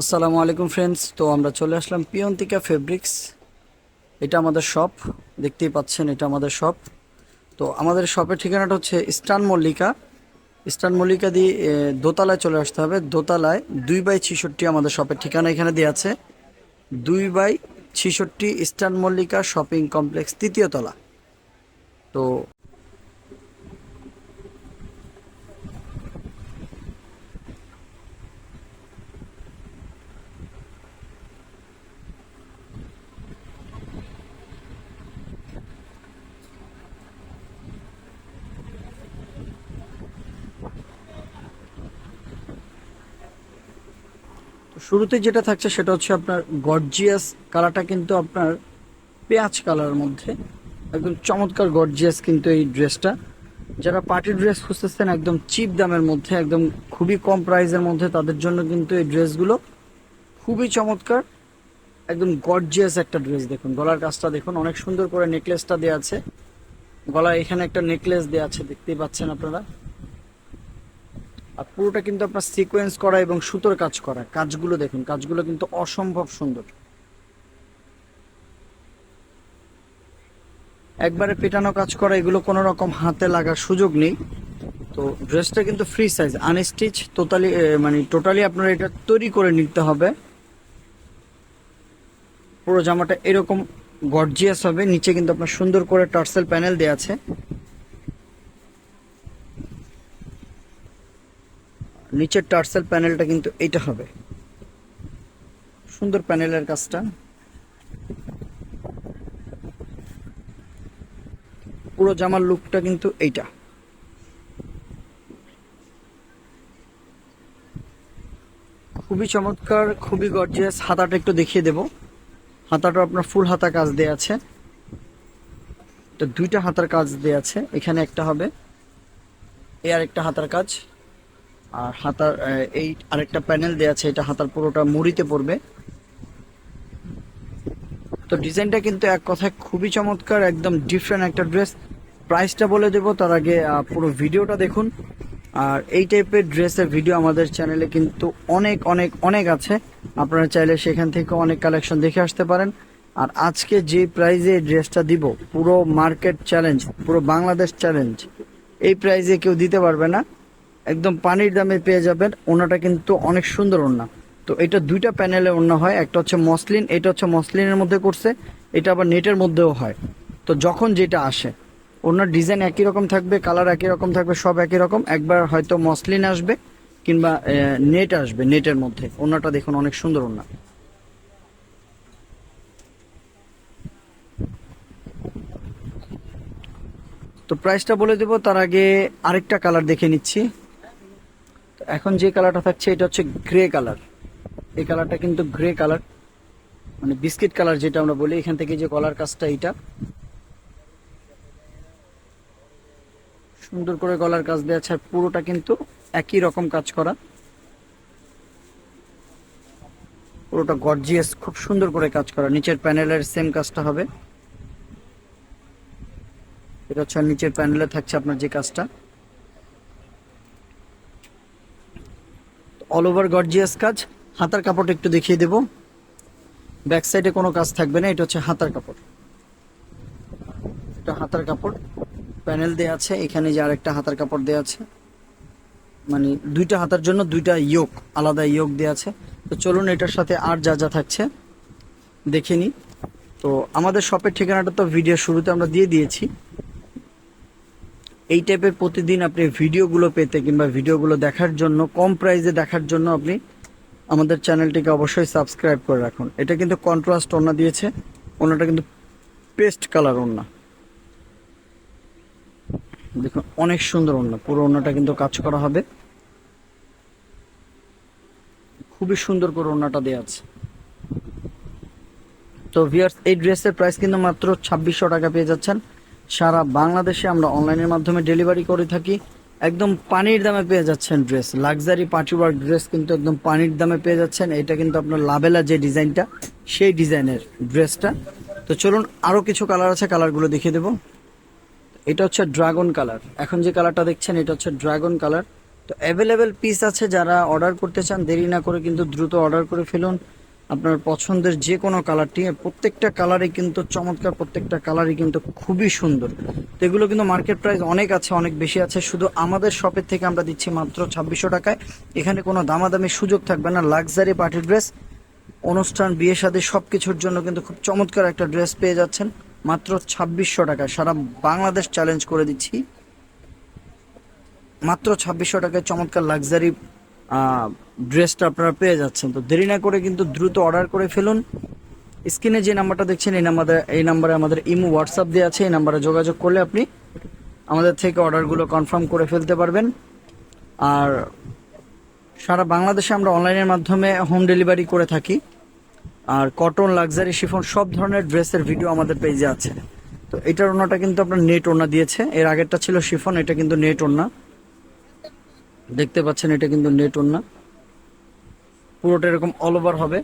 আসসালামু আলাইকুম ফ্রেন্ডস তো আমরা চলে আসলাম পিয়ন্তিকা ফেব্রিক্স এটা আমাদের শপ দেখতেই পাচ্ছেন এটা আমাদের শপ তো আমাদের শপের ঠিকানাটা হচ্ছে ইস্টার্ন মল্লিকা। ইস্টার্ন মল্লিকা দিয়ে দোতলায় চলে আসতে হবে। দোতলায় দুই বাই ছিষট্টি আমাদের শপের ঠিকানা এখানে দেওয়া আছে। দুই বাই ছিষট্টি ইস্টার্ন মল্লিকা শপিং কমপ্লেক্স, তৃতীয় তলা। তো শুরুতে যেটা থাকছে সেটা হচ্ছে আপনার গর্জিয়াস কালারটা কিন্তু আপনার পেঁয়াজ কালারের মধ্যে। একদম চমৎকার গর্জিয়াস কিন্তু এই ড্রেসটা। যারা পার্টি ড্রেস খুঁজতেছেন, একদম চিপ দামের মধ্যে, একদম খুবই কম প্রাইসের মধ্যে, তাদের জন্য কিন্তু এই ড্রেসগুলো খুবই চমৎকার। একদম গর্জিয়াস একটা ড্রেস দেখুন। গলার কাজটা দেখুন, অনেক সুন্দর করে নেকলেসটা দেওয়া আছে। গলায় এখানে একটা নেকলেস দেওয়া আছে, দেখতেই পাচ্ছেন আপনারা। আর পুরোটা কিন্তু আপনার সিকোয়েন্স করা এবং সুতোর কাজ করা। কাজগুলো দেখুন, কাজগুলো কিন্তু অসম্ভব সুন্দর। একবারে পেটানো কাজ করা, এগুলো কোনো রকম হাতে লাগার সুযোগ নেই। তো ড্রেসটা কিন্তু ফ্রি সাইজ আনস্টিচ টোটালি মানে টোটালি আপনার এটা তৈরি করে নিতে হবে। পুরো জামাটা এরকম গর্জিয়াস হবে, নিচে কিন্তু আপনার সুন্দর করে টার্সেল প্যানেল দেওয়া আছে। নিচের টার্সেল প্যানেলটা কিন্তু এইটা হবে। সুন্দর প্যানেলের কাজটা। পুরো জামার লুকটা কিন্তু এইটা। খুবই চমৎকার, খুবই গর্জিয়াস হাতাটা একটু দেখিয়ে দেব। হাতাটা আপনার ফুল হাতা কাজ দেয়া আছে। তো দুইটা হাতার কাজ দেয়া আছে। এখানে একটা হবে। এ আর একটা হাতার কাজ। আর হাতার এই আরেকটা প্যানেল দেওয়া আছে, এটা হাতার পুরোটা মুড়িতে পড়বে। তো ডিজাইনটা কিন্তু এক কথায় খুবই চমৎকার, একদম ডিফারেন্ট একটা ড্রেস প্রাইসটা বলে দেব, তার আগে পুরো ভিডিওটা দেখুন। আর এই টাইপের ড্রেসের ভিডিও আমাদের চ্যানেলে কিন্তু অনেক অনেক অনেক আছে। আপনারা চাইলে সেখান থেকে অনেক কালেকশন দেখে আসতে পারেন। আর আজকে যে প্রাইজে ড্রেসটা দিব, পুরো মার্কেট চ্যালেঞ্জ পুরো বাংলাদেশ চ্যালেঞ্জ এই প্রাইজে কেউ দিতে পারবে না। একদম পানির দামে পেয়ে যাবেন। ওনাটা কিন্তু অনেক সুন্দর ওনা তো এটা দুইটা প্যানেলে ওনা হয়। একটা হচ্ছে মসলিন, এটা হচ্ছে মসলিনের মধ্যে করছে। এটা আবার নেটের মধ্যেও হয়। তো যখন যেটা আসে ওনার ডিজাইন একই রকম থাকবে, কালার একই রকম থাকবে, সব একই রকম। একবার হয়তো মসলিন আসবে কিংবা নেট আসবে নেটের মধ্যে। ওনাটা দেখুন অনেক সুন্দর ওনা তো প্রাইসটা বলে দেবো। তার আগে আরেকটা কালার দেখে নিচ্ছি। এখন যে কালারটা থাকছে, এটা হচ্ছে গ্রে কালার। এই কালারটা কিন্তু গ্রে কালার মানে বিস্কিট কালার যেটা আমরা বলি। এখান থেকে যে কলার কাজটা, এইটা। সুন্দর করে গলার কাজ দেওয়া আছে পুরোটা কিন্তু একই রকম কাজ করা। পুরোটা গর্জিয়াস, খুব সুন্দর করে কাজ করা। নিচের প্যানেলের সেম কাজটা হবে। এটা হচ্ছে নিচের প্যানেলে থাকছে আপনার যে কাজটা। অল ওভার গর্জিয়াস কাজ। হাতার কাপড় একটু দেখিয়ে দেব। ব্যাক সাইডে কোনো কাজ থাকবে না, এটা হচ্ছে হাতার কাপড়। এটা হাতার কাপড় প্যানেল দেওয়া আছে, এখানে যে আরেকটা হাতার কাপড় দেওয়া আছে। মানে দুইটা হাতার জন্য দুইটা ইয়োক, আলাদা ইয়োক দেওয়া আছে। তো চলুন এটার সাথে আর যা যা থাকছে দেখে নিই। তো আমাদের শপের ঠিকানাটা তো ভিডিও শুরুতে আমরা দিয়ে দিয়েছি। এই টাইপের প্রতিদিন আপনি ভিডিওগুলো পেতে কিংবা ভিডিওগুলো দেখার জন্য, কম প্রাইসে দেখার জন্য আপনি আমাদের চ্যানেলটিকে অবশ্যই সাবস্ক্রাইব করে রাখুন। এটা কিন্তু কন্ট্রাস্ট ওনা দিয়েছে ওনাটা কিন্তু পেস্ট কালার ওনা দেখুন, অনেক সুন্দর ওনা পুরো ওনাটা কিন্তু কাজ করা হবে। খুবই সুন্দর করে ওনাটা দেওয়া আছে। তো ভিয়ার্স এই ড্রেসের প্রাইস কিন্তু মাত্র ছাব্বিশশো টাকা পেয়ে যাচ্ছেন। সারা বাংলাদেশে আমরা অনলাইনের মাধ্যমে ডেলিভারি করে থাকি। একদম পানির দামে পেয়ে যাচ্ছেন dress. Luxury party work dress কিন্তু একদম পানির দামে পেয়ে যাচ্ছেন। এটা কিন্তু আপনার লাবেলা যে ডিজাইনটা, সেই ডিজাইনের ড্রেসটা। তো চলুন আরও কিছু কালার আছে, কালারগুলো দেখিয়ে দেবো। এটা হচ্ছে ড্রাগন কালার। এখন যে কালারটা দেখছেন, এটা হচ্ছে ড্রাগন কালার। তো অ্যাভেলেবেল পিস আছে যারা অর্ডার করতে চান, দেরি না করে কিন্তু দ্রুত অর্ডার করে ফেলুন। আপনার পছন্দের যে কোনো কালারটি, প্রত্যেকটা কালারই কিন্তু চমৎকার, প্রত্যেকটা কালারই কিন্তু খুবই সুন্দর। তো এগুলো কিন্তু মার্কেট প্রাইস অনেক আছে, অনেক বেশি আছে। শুধু আমাদের শপের থেকে আমরা দিচ্ছি মাত্র ছাব্বিশশো টাকায়। এখানে কোনো দামাদামি সুযোগ থাকবে না। লাক্সারি পার্টি ড্রেস অনুষ্ঠান, বিয়ে শাদী সব কিছুর জন্য কিন্তু খুব চমৎকার একটা ড্রেস পেয়ে যাচ্ছেন। মাত্র ছাব্বিশশো টাকায়। সারা বাংলাদেশ চ্যালেঞ্জ করে দিচ্ছি। মাত্র ছাব্বিশশো টাকায় চমৎকার লাক্সারি ড্রেসটা আপনারা পেয়ে যাচ্ছেন। তো দেরি না করে কিন্তু দ্রুত অর্ডার করে ফেলুন। স্ক্রিনে যে নাম্বারটা দেখছেন, এই নাম্বারে এই নাম্বারে আমাদের ইমো হোয়াটসঅ্যাপ দেওয়া আছে, এই নাম্বারে যোগাযোগ করলে আপনি আমাদের থেকে অর্ডারগুলো কনফার্ম করে ফেলতে পারবেন। আর সারা বাংলাদেশে আমরা অনলাইনের মাধ্যমে হোম ডেলিভারি করে থাকি। আর কটন লাক্সারি শিফন সব ধরনের ড্রেসের ভিডিও আমাদের পেজে আছে। তো এটার ওনাটা কিন্তু আপনার নেট ওনা দিয়েছে। এর আগেরটা ছিল শিফন এটা কিন্তু নেট ওনা দেখতে পাচ্ছেন, এটা কিন্তু নেট না পুরোটা এরকম অল ওভার হবে।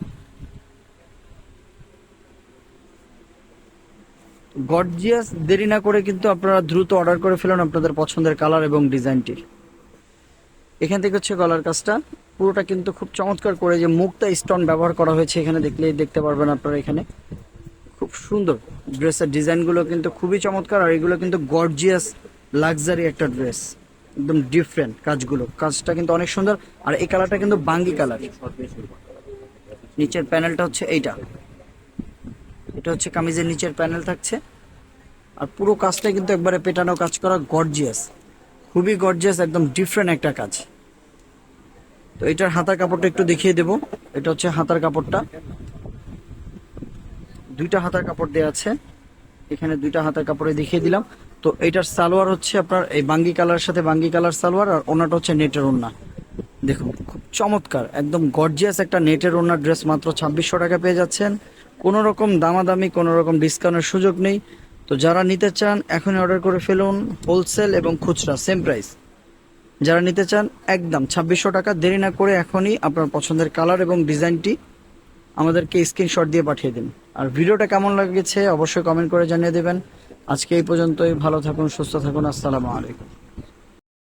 গর্জিয়াস দেরি না করে কিন্তু আপনারা দ্রুত অর্ডার করে ফেলুন আপনাদের পছন্দের কালার এবং ডিজাইনটি এখান থেকে হচ্ছে গলার কাজটা। পুরোটা কিন্তু খুব চমৎকার করে যে মুক্তা স্টোন ব্যবহার করা হয়েছে এখানে দেখলেই দেখতে পারবেন আপনারা এখানে। খুব সুন্দর ড্রেসের ডিজাইনগুলো কিন্তু খুবই চমৎকার আর এগুলো কিন্তু গর্জিয়াস লাক্সারি একটা ড্রেস একদম ডিফারেন্ট কাজগুলো। কাজটা কিন্তু অনেক সুন্দর, আর এই কালারটা কিন্তু বাঙ্গি কালার নিচের প্যানেলটা হচ্ছে এইটা। এটা হচ্ছে কামিজের নিচের প্যানেল থাকছে। আর পুরো কাজটা কিন্তু একবারে পেটানো কাজ করা গর্জিয়াস খুবই গর্জিয়াস একদম ডিফারেন্ট একটা কাজ। তো এটার হাতার কাপড়টা একটু দেখিয়ে দেব। এটা হচ্ছে হাতার কাপড়টা। দুইটা হাতার কাপড় দেওয়া আছে। এখানে দুইটা হাতার কাপড়ে দেখিয়ে দিলাম। তো এটার সালোয়ার হচ্ছে আপনার এই বাঙ্গি কালার সাথে বাঙ্গি কালার সালোয়ার, আর ওনাটা হচ্ছে নেটের ওনা দেখুন, খুব চমৎকার, একদম গর্জিয়াস একটা নেটের ওনার ড্রেস মাত্র ছাব্বিশশো টাকা পেয়ে যাচ্ছেন। কোনো রকম দামাদামি, কোনো রকম ডিসকাউন্টের সুযোগ নেই। তো যারা নিতে চান, এখনই অর্ডার করে ফেলুন হোলসেল এবং খুচরা সেম প্রাইস যারা নিতে চান, একদম ছাব্বিশশো টাকা, দেরি না করে এখনই আপনার পছন্দের কালার এবং ডিজাইনটি আমাদেরকে স্ক্রিনশট দিয়ে পাঠিয়ে দিন। আর ভিডিওটা কেমন লাগেছে, অবশ্যই কমেন্ট করে জানিয়ে দেবেন। আজকে এই পর্যন্তই ভালো থাকুন সুস্থ থাকুন আসসালামু আলাইকুম।